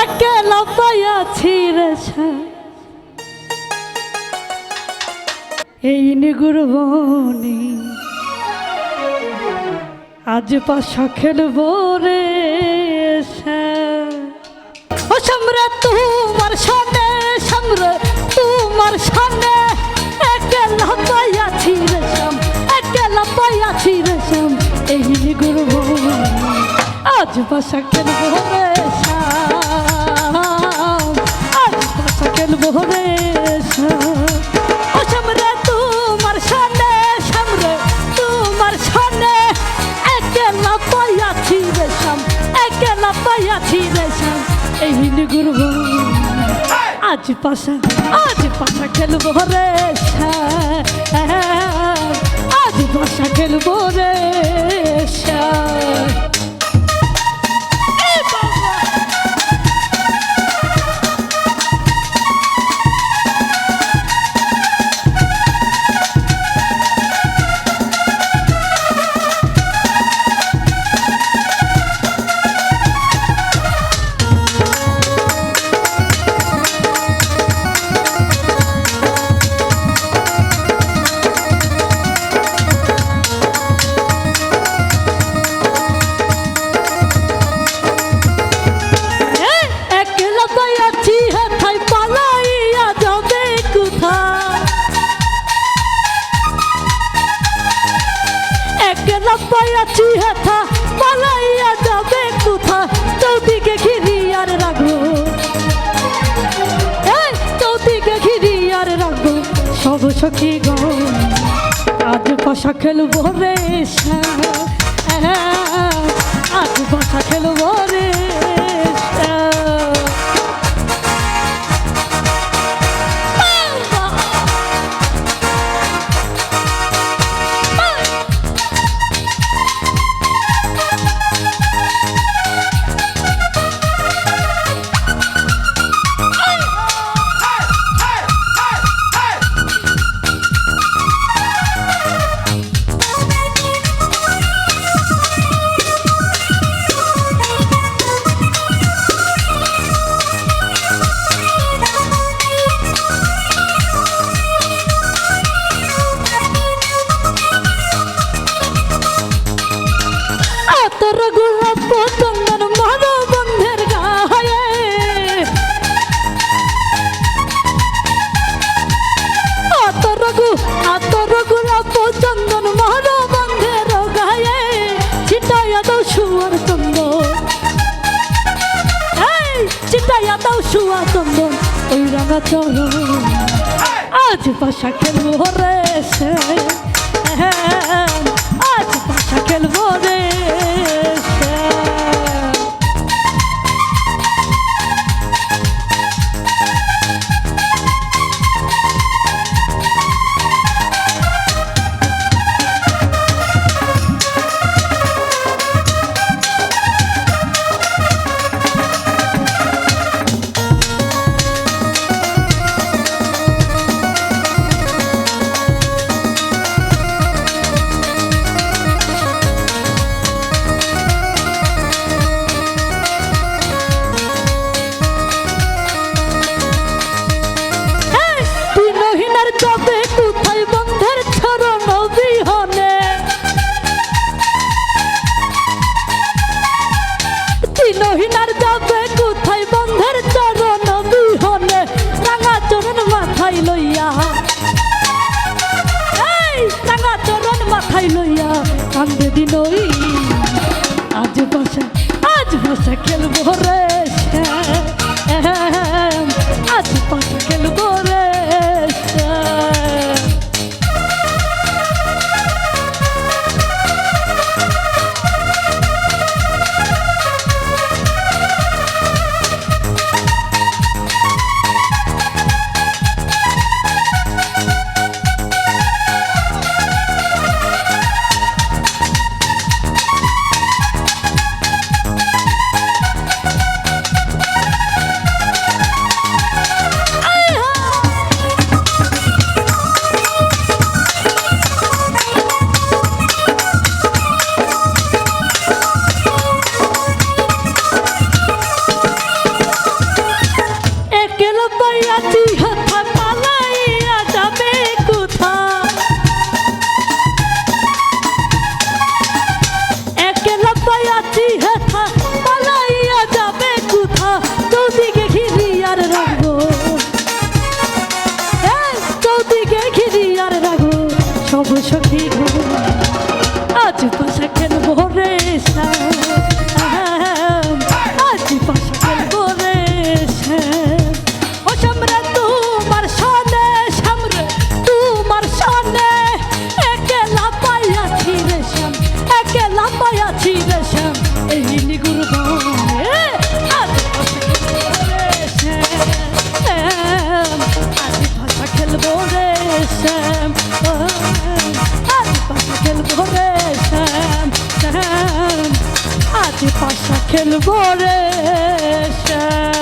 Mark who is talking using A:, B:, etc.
A: একলা পাইয়াছি রে সা- এই নিগুরবনি আজ পাশা খেলব রে ও সম্রা তোমার সামনে, সম্রা তোমার সামনে একলা পাইয়াছি রে শ্যাম একলা পাইয়াছি রে শ্যাম এই নিগুরবনি আজ পাশা খেলব শ্যাম ও সামরে তোমার সামনে, সামরে তোমার সামনে একলা পাইয়াছি রে শ্যাম একলা পাইয়াছি রে শ্যাম। এই গুরব আজ পাশা আজ পাশা খেলব রে আজ পাশা খেলব রে শ্যাম। পাইয়াছি হেথা, পালাইয়া যাবে কোথা? চৌদিকে ঘিরি আর রাখব। চৌদিকে ঘিরি আর রাখব। সব সখী গো, আজ পাশা খেলব রে শ্যাম। আজ পাশা খেলব আতর গোলাপ চন্দন মন বন্ধের গায়ে। আতর গু আতর গোলাপ চন্দন মন বন্ধের গায়ে। ছিটাইয়া দাও শুয়ার চন্দন এই ছিটাইয়া দাও শুয়া চন্দন ওই রাঙা চরণ। আজ পাশা খেলব রে সে। আজ লইয়া কান্দে দিনই সখী আজ পাশা খেলব রে সা পাশা খেলব রে শ্যাম